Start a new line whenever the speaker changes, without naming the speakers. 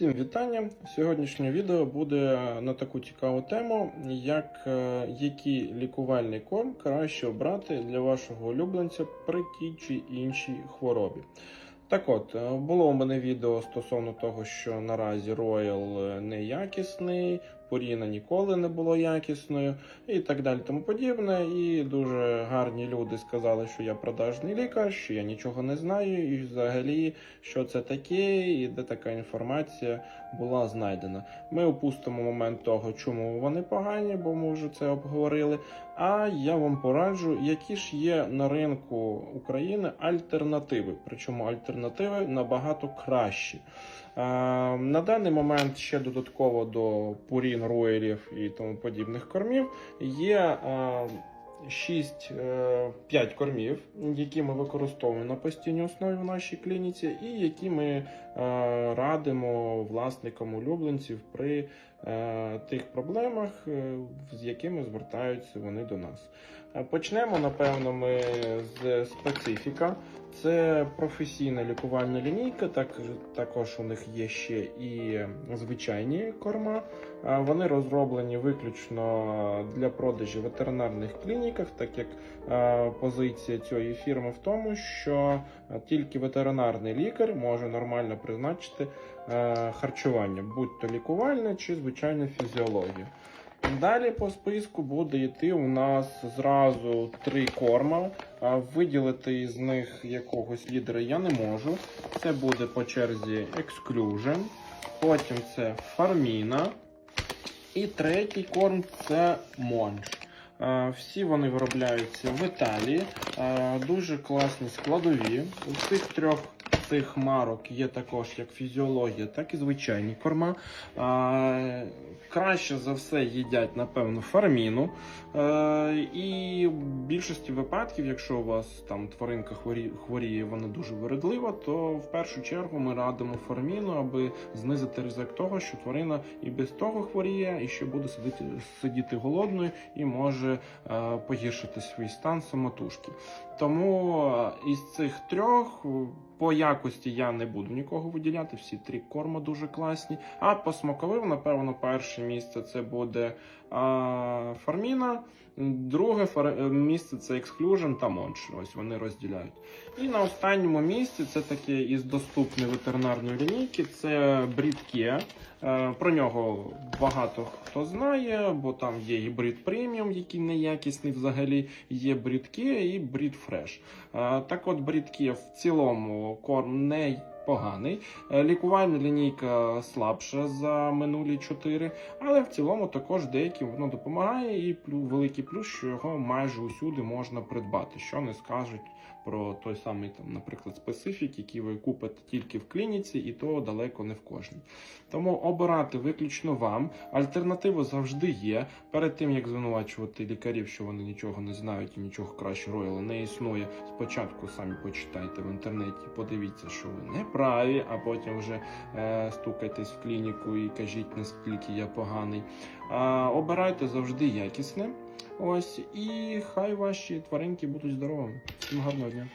Всім вітання! Сьогоднішнє відео буде на таку цікаву тему, як е, який лікувальний корм краще обрати для вашого улюбленця при тій чи іншій хворобі. Так от, е, було у мене відео стосовно того, що наразі Royal неякісний, Purina ніколи не було якісною і так далі тому подібне. І дуже гарні люди сказали, що я продажний лікар, що я нічого не знаю, і взагалі, що це таке, і де така інформація була знайдена. Ми опустимо момент того, чому вони погані, бо ми вже це обговорили. А я вам пораджу, які ж є на ринку України альтернативи. Причому альтернативи набагато кращі. Е, На даний момент ще додатково до пурін, роєлів і тому подібних кормів. Є е, 6-5 кормів, які ми використовуємо на постійній основі в нашій клініці, і які ми е, радимо власникам улюбленців при е, тих проблемах, е, з якими звертаються вони до нас. Е, Почнемо, напевно, ми з специфіка. Це професійна лікувальна лінійка. Так також у них є ще і звичайні корма. Вони розроблені виключно для продажі в ветеринарних клініках, так як е, позиція цієї фірми в тому, що е, тільки ветеринарний лікар може нормально призначити е, харчування, будь то лікувальне чи звичайна фізіологія. Далі по списку буде йти у нас зразу три корма. Виділити із них якогось лідера я не можу. Це буде по черзі Exclusion, потім це Farmina. І третій корм це. Е, Всі вони виробляються в Італії. Дуже класні складові. У цих трьох цих марок є також як фізіологія, так і звичайні корма. Е, Краще за все їдять, напевно, фарміну. Е, І в більшості випадків, якщо у вас там тваринка хворі- хворіє, вона дуже вередлива, то в першу чергу ми радимо фарміну, аби знизити ризик того, що тварина і без того хворіє, і ще буде сидіти, сидіти голодною і може е, погіршити свій стан самотужки. Тому е, із цих трьох. е, По якості я не буду нікого виділяти, всі три корма дуже класні. А по смаковим, напевно, перше місце це буде а, Фарміна, друге е, місце це Exclusion та Monch. Ось вони розділяють. І на останньому місці це таке із доступної ветеринарної лінійки. Це Брідке. Про нього багато хто знає, бо там є і брід преміум, який неякісний взагалі, є брідке і брід фреш. Е, Так от брідке в цілому корм не поганий. Е, Лікувальна лінійка слабша за минулі 4, але в цілому також деяким воно допомагає, і великий плюс, що його майже усюди можна придбати, що не скажуть про той самий, там, наприклад, специфік, який ви купите тільки в клініці, і то далеко не в кожній. Тому обирати виключно вам. Альтернативи завжди є. Перед тим як звинувачувати лікарів, що вони нічого не знають і нічого краще роїла не існує. Спочатку самі почитайте в інтернеті, подивіться, що ви не праві, а потім вже е, стукайтесь в клініку і кажіть, наскільки я поганий. Е, обирайте завжди якісне. Ось і хай ваші тваринки будуть здоровими. Всім гарного дня.